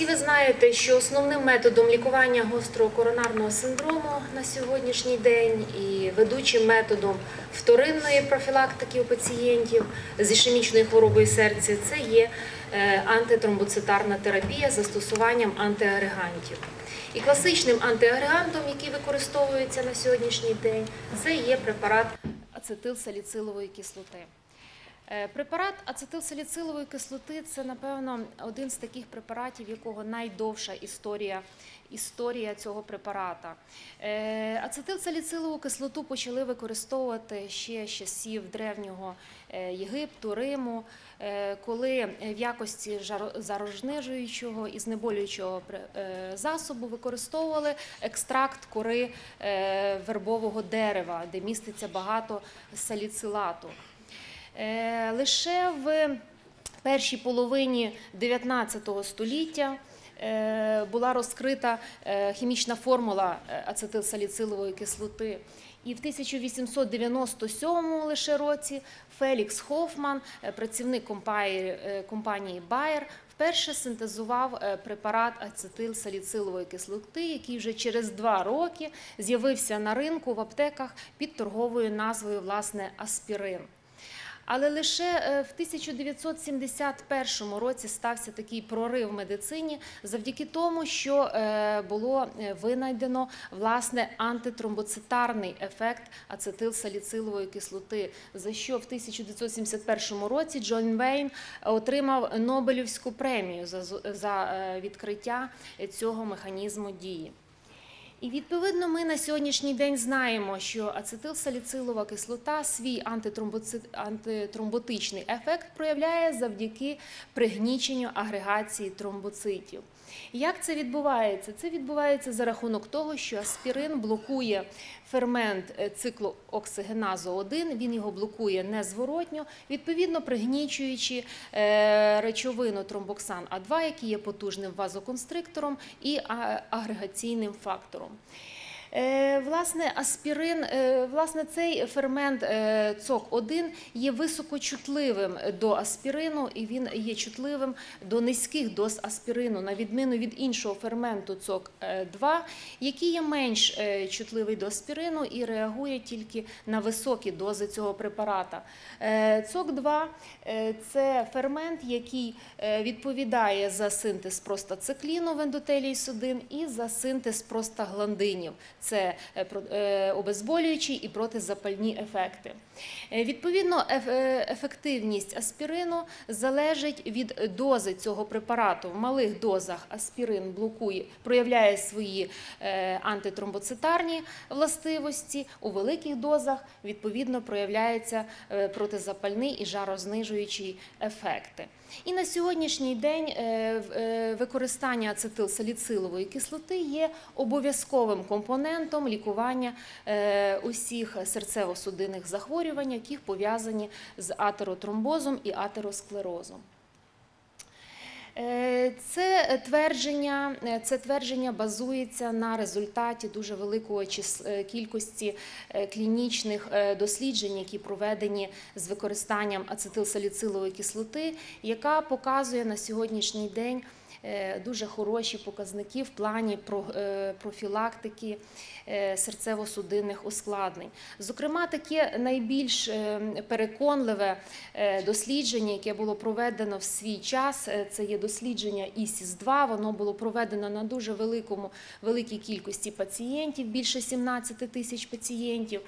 Всі ви знаєте, що основним методом лікування гострого коронарного синдрому на сьогоднішній день і ведучим методом вторинної профілактики у пацієнтів з ішемічною хворобою серця це є е, антитромбоцитарна терапія з застосуванням антиагрегантів. І класичним антиагрегантом, який використовується на сьогоднішній день, це є препарат ацетилсаліцилової кислоти. Е, Препарат ацетилсаліцилової кислоти це, напевно, один з таких препаратів, якого найдовша історія, історія цього препарата. Е, Ацетилсаліцилову кислоту почали використовувати ще з часів древнього е, Єгипту, Риму, коли в якості зарожнижуючого і знеболюючого засобу використовували екстракт кори вербового дерева, де міститься багато саліцилату. Е, Лише в першій половині 19 століття е, була розкрита е, хімічна формула ацетилсаліцилової кислоти. І в 1897 лише році Фелікс Хофман, працівник компанії, Bayer, вперше синтезував препарат ацетилсаліцилової кислоти, який вже через два роки з'явився на ринку в аптеках під торговою назвою власне аспірин. Але лише е, в 1971 році стався такий прорив в медицині завдяки тому, що е, було е, винайдено власне антитромбоцитарний ефект ацетилсаліцилової кислоти, за що в 1971 році Джон Вейн отримав Нобелівську премію за, відкриття цього механізму дії. І відповідно ми на сьогоднішній день знаємо, що ацетилсаліцилова кислота свій антитромботичний ефект проявляє завдяки пригніченню агрегації тромбоцитів. Як це відбувається? Це відбувається за рахунок того, що аспірин блокує фермент е, циклу оксигеназу 1, він його блокує незворотньо, відповідно пригнічуючи е, речовину тромбоксан А2, який є потужним вазоконстриктором і агрегаційним фактором. Е, Власне, аспірин, е, власне, цей фермент е, ЦОК-1 є високочутливим до аспірину, і він є чутливим до низьких доз аспірину, на відміну від іншого ферменту ЦОК-2, який є менш чутливий до аспірину і реагує тільки на високі дози цього препарата. Е, ЦОК-2 е, це фермент, який відповідає за синтез простацикліну в ендотелії судин і за синтез простагландинів. Це е, е, обезболюючі і протизапальні ефекти. Е, Відповідно, е, ефективність аспірину залежить від дози цього препарату. В малих дозах аспірин блокує, проявляє свої е, антитромбоцитарні властивості. У великих дозах відповідно проявляється протизапальний і жарознижуючий ефекти. І на сьогоднішній день використання ацетилсаліцилової кислоти є обов'язковим компонентом лікування усіх серцево-судинних захворювань, які пов'язані з атеротромбозом і атеросклерозом. Е, Це твердження, е, це твердження базується на результаті дуже великої е, кількості клінічних досліджень, які проведені з використанням ацетилсаліцилової кислоти, яка показує на сьогоднішній день дуже хороші показники в плані е, профілактики е, серцево-судинних ускладнень. Зокрема, таке найбільш е, переконливе е, дослідження, яке було проведено в свій час, е, це є дослідження ІСІС-2. Воно було проведено на дуже великому, великій кількості пацієнтів, більше 17 тисяч пацієнтів,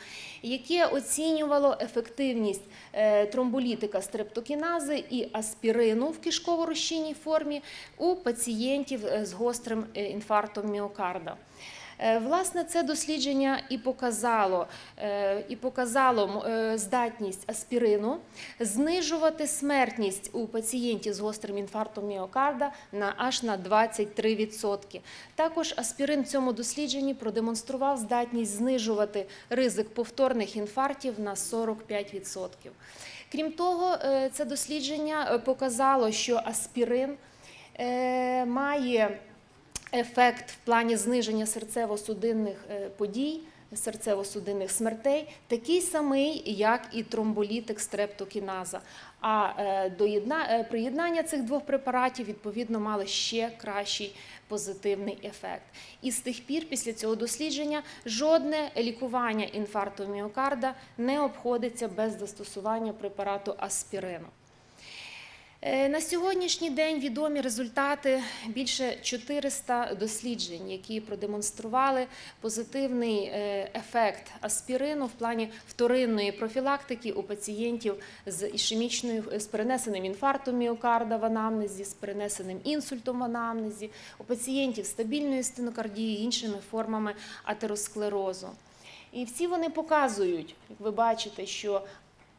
яке оцінювало ефективність е, тромболітика стрептокінази і аспірину в кишково-розчинній формі у пацієнтів е, з гострим е, інфарктом міокарда. Е, Власне, це дослідження і показало, і показало здатність аспірину знижувати смертність у пацієнтів з гострим інфарктом міокарда на аж на 23%. Також аспірин в цьому дослідженні продемонстрував здатність знижувати ризик повторних інфарктів на 45%. Крім того, це дослідження показало, що аспірин має ефект в плані зниження серцево-судинних е, подій, серцево-судинних смертей, такий самий, як і тромболітик стрептокіназа. А е, доєдна- е, приєднання цих двох препаратів відповідно мали ще кращий позитивний ефект. І з тих пір, після цього дослідження, жодне лікування інфаркту міокарда не обходиться без застосування препарату аспірину. Е, На сьогоднішній день відомі результати більше 400 досліджень, які продемонстрували позитивний е, ефект аспірину в плані вторинної профілактики у пацієнтів з ішемічною з перенесеним інфарктом міокарда в анамнезі, з перенесеним інсультом в анамнезі, у пацієнтів з стабільною стенокардією іншими формами атеросклерозу. І всі вони показують, як ви бачите, що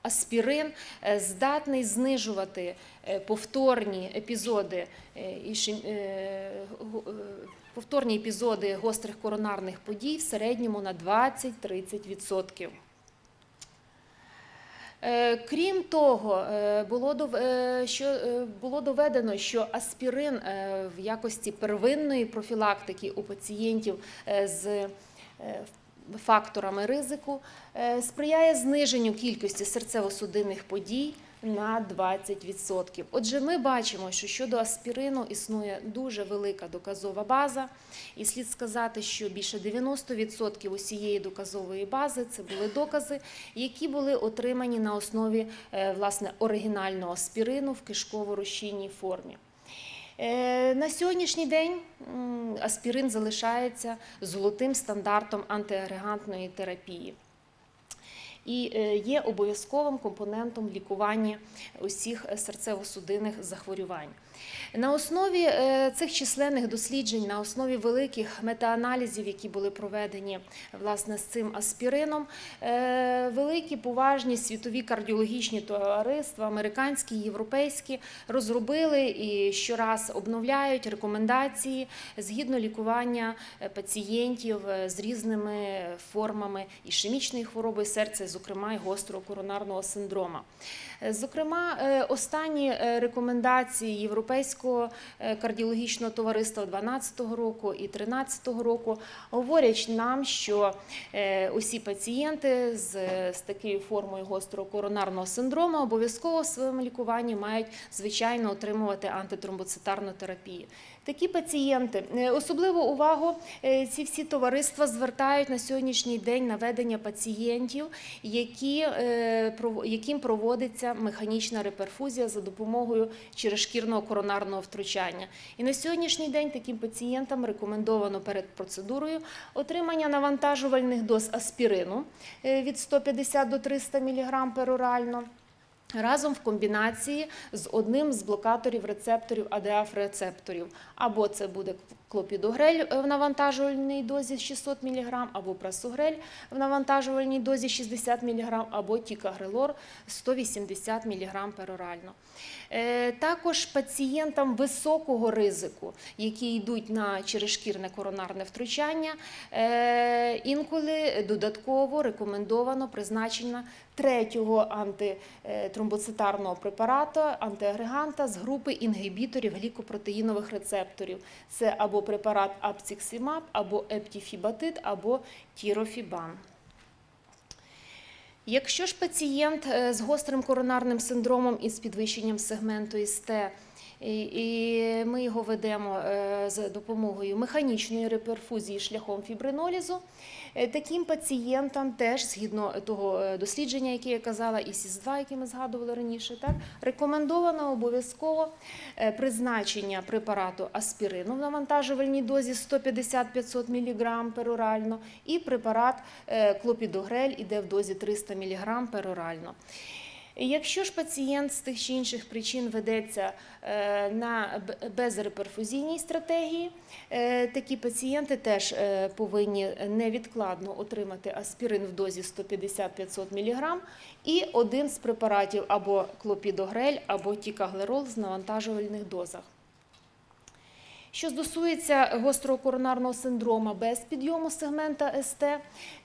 аспірин е, здатний знижувати е, повторні епізоди е, повторні епізоди гострих коронарних подій в середньому на 20-30%. Е, Крім того, було доведено, що аспірин в якості первинної профілактики у пацієнтів з факторами ризику е, сприяє зниженню кількості серцево-судинних подій на 20%. Отже, ми бачимо, що щодо аспірину існує дуже велика доказова база, і слід сказати, що більше 90% усієї доказової бази це були докази, які були отримані на основі е, власне оригінального аспірину в кишково-розчинній формі. Е, На сьогоднішній день аспірин залишається золотим стандартом антиагрегантної терапії і е, є обов'язковим компонентом лікування усіх серцево-судинних захворювань. На основі е, цих численних досліджень, на основі великих метааналізів, які були проведені власне з цим аспірином, е, великі поважні світові кардіологічні товариства, американські, європейські, розробили і щораз обновляють рекомендації згідно лікування е, пацієнтів з різними формами ішемічної хвороби серця, зокрема і гострого коронарного синдрома. Зокрема, останні рекомендації Європейського е, кардіологічного товариства 2012 року і 2013 року говорять нам, що е, усі пацієнти з, з такою формою гострого коронарного синдрому обов'язково в своєму лікуванні мають звичайно отримувати антитромбоцитарну терапію. Такі пацієнти е, особливу увагу е, ці всі товариства звертають на сьогоднішній день на ведення пацієнтів, які, е, яким проводиться механічна реперфузія за допомогою черешкірного коронарного втручання. І на сьогоднішній день таким пацієнтам рекомендовано перед процедурою отримання навантажувальних доз аспірину від 150 до 300 мг перорально. Разом в комбінації з одним з блокаторів рецепторів АДАФ-рецепторів. Або це буде клопідогрель в навантажувальній дозі 600 мг, або прасогрель в навантажувальній дозі 60 мг, або тікагрелор 180 мг перорально. Е, Також пацієнтам високого ризику, які йдуть на черешкірне коронарне втручання, е, інколи додатково рекомендовано призначення третього антитромбоцитарного препарату, антиагреганта з групи інгибіторів глікопротеїнових рецепторів. Це або препарат апціксимаб, або ептіфібатит, або тірофібан. Якщо ж пацієнт е, з гострим коронарним синдромом із підвищенням сегменту ІСТ, і, ми його ведемо е, за допомогою механічної реперфузії шляхом фібринолізу, е, таким пацієнтам теж, згідно того е, дослідження, яке я казала, і СІС-2, яке ми згадували раніше, так, рекомендовано обов'язково призначення препарату аспірину в навантажувальній дозі 150-500 мг перорально і препарат клопідогрель іде в дозі 300 мг перорально. Якщо ж пацієнт з тих чи інших причин ведеться е, на безреперфузійній стратегії, е, такі пацієнти теж е, повинні невідкладно отримати аспірин в дозі 150-500 мг і один з препаратів або клопідогрель, або тікаглерол з навантажувальних дозах. Що стосується гострого коронарного синдрома без підйому сегмента СТ,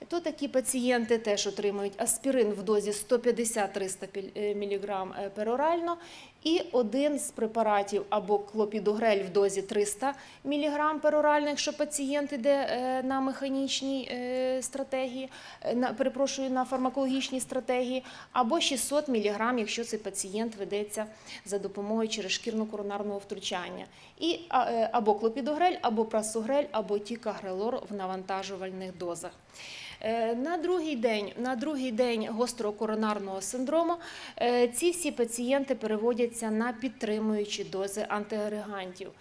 то такі пацієнти теж отримують аспірин в дозі 150-300 мг перорально І один з препаратів або клопідогрель в дозі 300 мг перорально, якщо пацієнт іде е, на механічній е, стратегії, е, на, перепрошую, на фармакологічній стратегії, або 600 мг, якщо цей пацієнт ведеться за допомогою через шкірно-коронарного втручання. І або клопідогрель, або прасогрель, або тікагрелор в навантажувальних дозах. Е, На другий день, на другий день гострого коронарного синдрому е, ці всі пацієнти переводяться на підтримуючі дози антиагрегантів.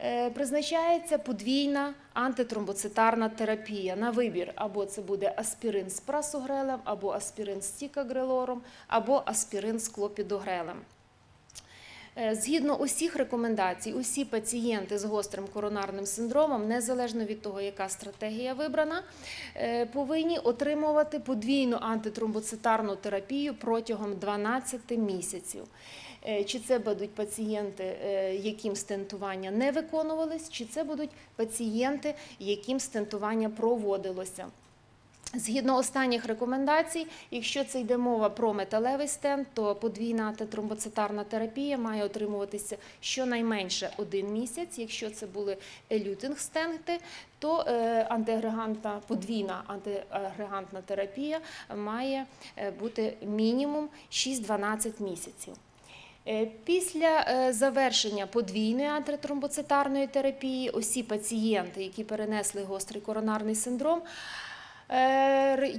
Е, Призначається подвійна антитромбоцитарна терапія на вибір. Або це буде аспірин з прасогрелем, або аспірин з тікагрелором, або аспірин з клопідогрелем. Е, Згідно усіх рекомендацій, усі пацієнти з гострим коронарним синдромом, незалежно від того, яка стратегія вибрана, е, повинні отримувати подвійну антитромбоцитарну терапію протягом 12 місяців. Е, Чи це будуть пацієнти, яким стентування не виконувались, чи це будуть пацієнти, яким стентування проводилося. Згідно останніх рекомендацій, якщо це йде мова про металевий стент, то подвійна антитромбоцитарна терапія має отримуватися щонайменше один місяць. Якщо це були елютинг стенти, то е, антиагрегантна, подвійна антиагрегантна терапія має е, бути мінімум 6-12 місяців. Е, Після завершення подвійної антитромбоцитарної терапії усі пацієнти, які перенесли гострий коронарний синдром,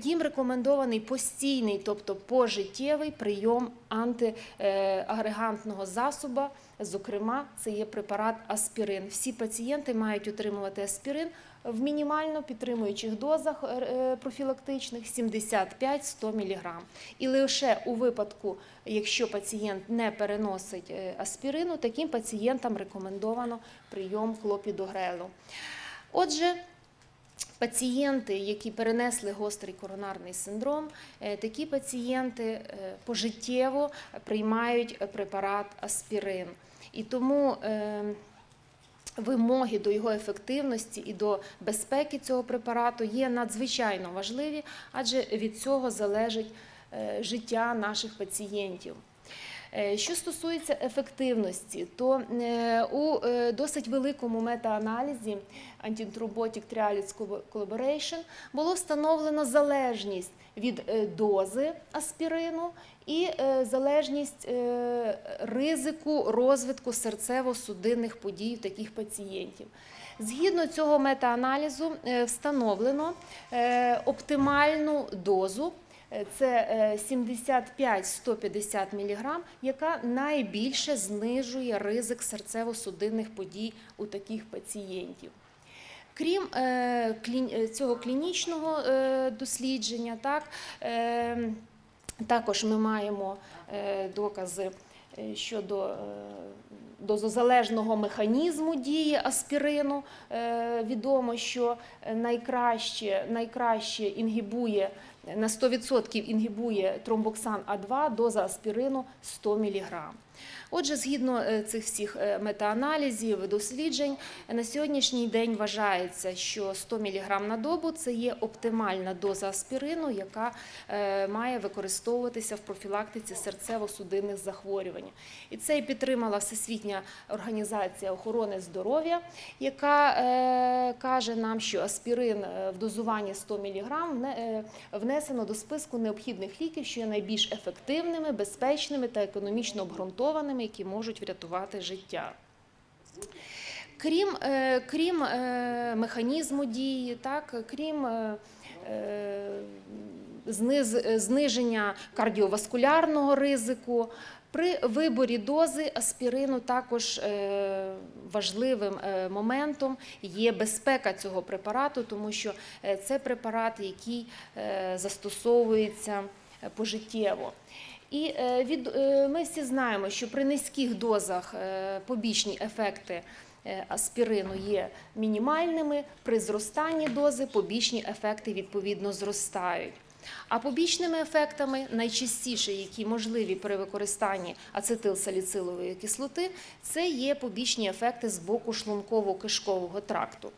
Їм рекомендований постійний, тобто пожиттєвий прийом антиагрегантного засобу. Зокрема, це є препарат аспірин. Всі пацієнти мають отримувати аспірин в мінімально підтримуючих дозах е, профілактичних 75-100 мг. І лише у випадку, якщо пацієнт не переносить е, аспірину, таким пацієнтам рекомендовано прийом клопідогрелу. Отже, Пацієнти, які перенесли гострий коронарний синдром, е, такі пацієнти е, пожиттєво приймають препарат аспірин. І тому е, вимоги до його ефективності і до безпеки цього препарату є надзвичайно важливі, адже від цього залежить життя наших пацієнтів. Е, Що стосується ефективності, то е, у е, досить великому метааналізі Antithrombotic Trialis Collaboration було встановлено залежність від дози аспірину і залежність ризику розвитку серцево-судинних подій таких пацієнтів. Згідно цього метааналізу встановлено оптимальну дозу це е, 75-150 мг, яка найбільше знижує ризик серцево-судинних подій у таких пацієнтів. Крім е, е, цього клінічного е, дослідження, так, е, також ми маємо е, докази е, щодо е, дозозалежного механізму дії аспірину. Е, Відомо, що найкраще, найкраще інгібує на 100% інгібує тромбоксан А2, доза аспірину 100 мг. Отже, згідно е, цих всіх е, метааналізів, досліджень, на сьогоднішній день вважається, що 100 мг на добу це є оптимальна доза аспірину, яка е, має використовуватися в профілактиці серцево-судинних захворювань. І це і підтримала Всесвітня організація охорони здоров'я, яка каже нам, що аспірин в дозуванні 100 мг внесено до списку необхідних ліків, що є найбільш ефективними, безпечними та економічно обґрунтованими, які можуть врятувати життя. Крім, е, крім е, механізму дії, так, крім е, зниження кардіоваскулярного ризику, при виборі дози аспірину також важливим моментом є безпека цього препарату, тому що це препарат, який застосовується пожиттєво. І е, від, е, ми всі знаємо, що при низьких дозах е, побічні ефекти аспірину є мінімальними, при зростанні дози побічні ефекти відповідно зростають. А побічними ефектами, найчастіше, які можливі при використанні ацетилсаліцилової кислоти, це є побічні ефекти з боку шлунково-кишкового тракту.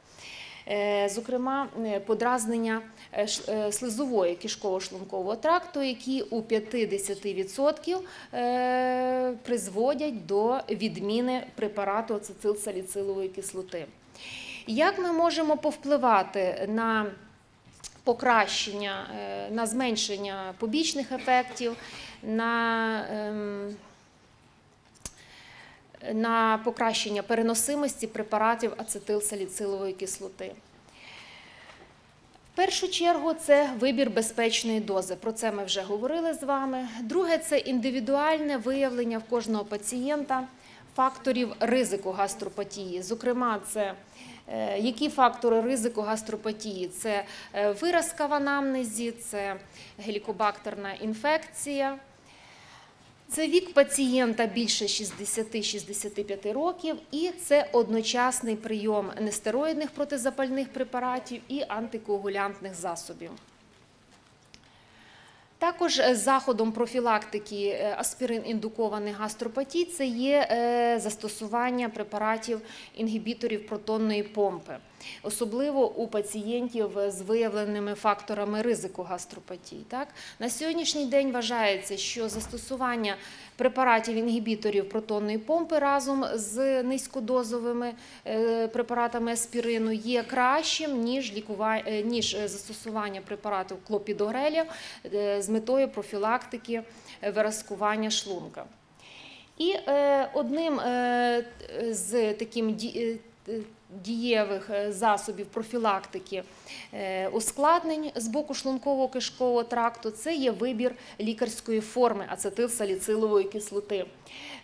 Е, Зокрема, е, подразнення е, слизової кишково-шлункового тракту, які у 50% е, призводять до відміни препарату ацетилсаліцилової кислоти. Як ми можемо повпливати на покращення, на зменшення побічних ефектів, на, ем, на покращення переносимості препаратів ацетилсаліцилової кислоти? В першу чергу це вибір безпечної дози. Про це ми вже говорили з вами. Друге це індивідуальне виявлення в кожного пацієнта факторів ризику гастропатії. Зокрема, це е, які фактори ризику гастропатії? Це е, виразка в анамнезі, це гелікобактерна інфекція. Це вік пацієнта більше 60-65 років, і це одночасний прийом нестероїдних протизапальних препаратів і антикоагулянтних засобів. Також е, заходом профілактики е, аспірин-індукованих гастропатій це є е, застосування препаратів інгібіторів протонної помпи, особливо у пацієнтів з виявленими факторами ризику гастропатій. Так? На сьогоднішній день вважається, що застосування препаратів інгібіторів протонної помпи разом з низькодозовими е, препаратами аспірину є кращим, ніж, лікува... е, ніж е, застосування препаратів клопідогрелів з метою профілактики виразкування шлунка. І одним е, з таким дієвих е, засобів профілактики е, ускладнень з боку шлунково-кишкового тракту це є вибір лікарської форми ацетилсаліцилової кислоти.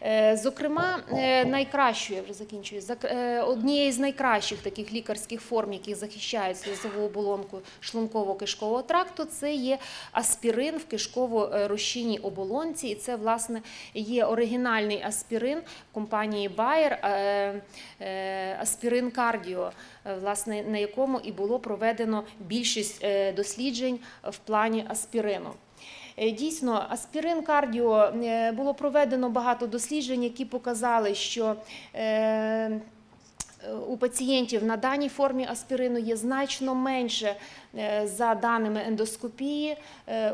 Е, Зокрема, е, найкращою, я вже закінчую, е, однією з найкращих таких лікарських форм, які захищають слизову оболонку шлунково-кишкового тракту, це є аспірин в кишково-розчинній оболонці. І це, власне, є оригінальний аспірин компанії Bayer, е, е, аспірин Кардіо, е, власне, на якому і було проведено більшість е, досліджень в плані аспірину. Е, Дійсно, аспірин кардіо було проведено багато досліджень, які показали, що у пацієнтів на даній формі аспірину є значно менше за даними ендоскопії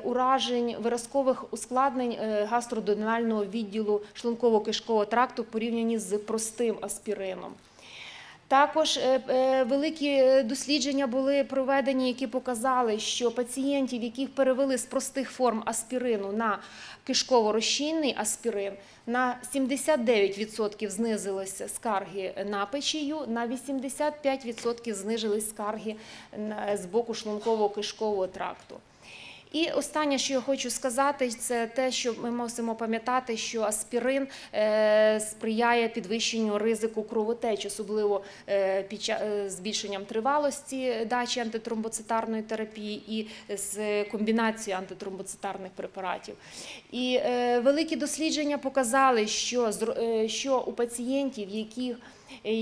уражень виразкових ускладнень гастроденального відділу шлунково-кишкового тракту в порівнянні з простим аспірином. Також е, е, великі е, дослідження були проведені, які показали, що пацієнтів, яких перевели з простих форм аспірину на кишково-розчинний аспірин, на 79% знизилися скарги на печію, на 85% знижились скарги з боку шлунково-кишкового тракту. І останнє, що я хочу сказати, це те, що ми мусимо пам'ятати, що аспірин е, сприяє підвищенню ризику кровотеч, особливо е, під е, збільшенням тривалості дачі антитромбоцитарної терапії і з комбінацією антитромбоцитарних препаратів. І великі дослідження показали, що, що у пацієнтів, яких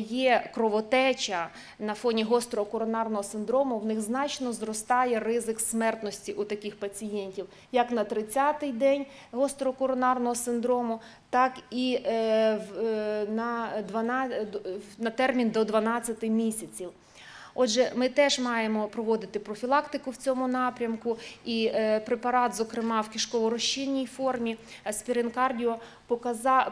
є кровотеча на фоні гострого коронарного синдрому, в них значно зростає ризик смертності у таких пацієнтів, як на 30-й день гострого коронарного синдрому, так і е, е, на, 12, на термін до 12 місяців. Отже, ми теж маємо проводити профілактику в цьому напрямку, і е, препарат, зокрема в кишково-розчинній формі, аспірин кардіо,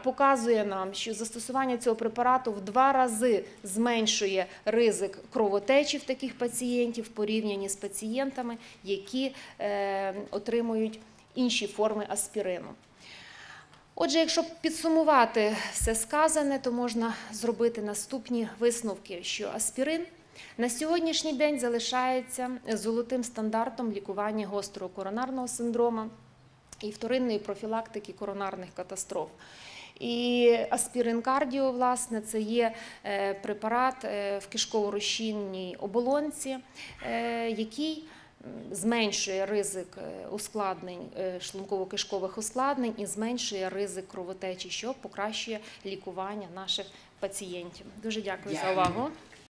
показує нам, що застосування цього препарату в два рази зменшує ризик кровотечі в таких пацієнтів в порівнянні з пацієнтами, які е, отримують інші форми аспірину. Отже, якщо підсумувати все сказане, то можна зробити наступні висновки, що аспірин на сьогоднішній день залишається золотим стандартом лікування гострого коронарного синдрома і вторинної профілактики коронарних катастроф. І аспірин кардіо, власне, це є е, препарат е, в кишково-розчинній оболонці, е, який зменшує ризик ускладнень шлунково-кишкових ускладнень і зменшує ризик кровотечі, що покращує лікування наших пацієнтів. Дуже дякую за увагу.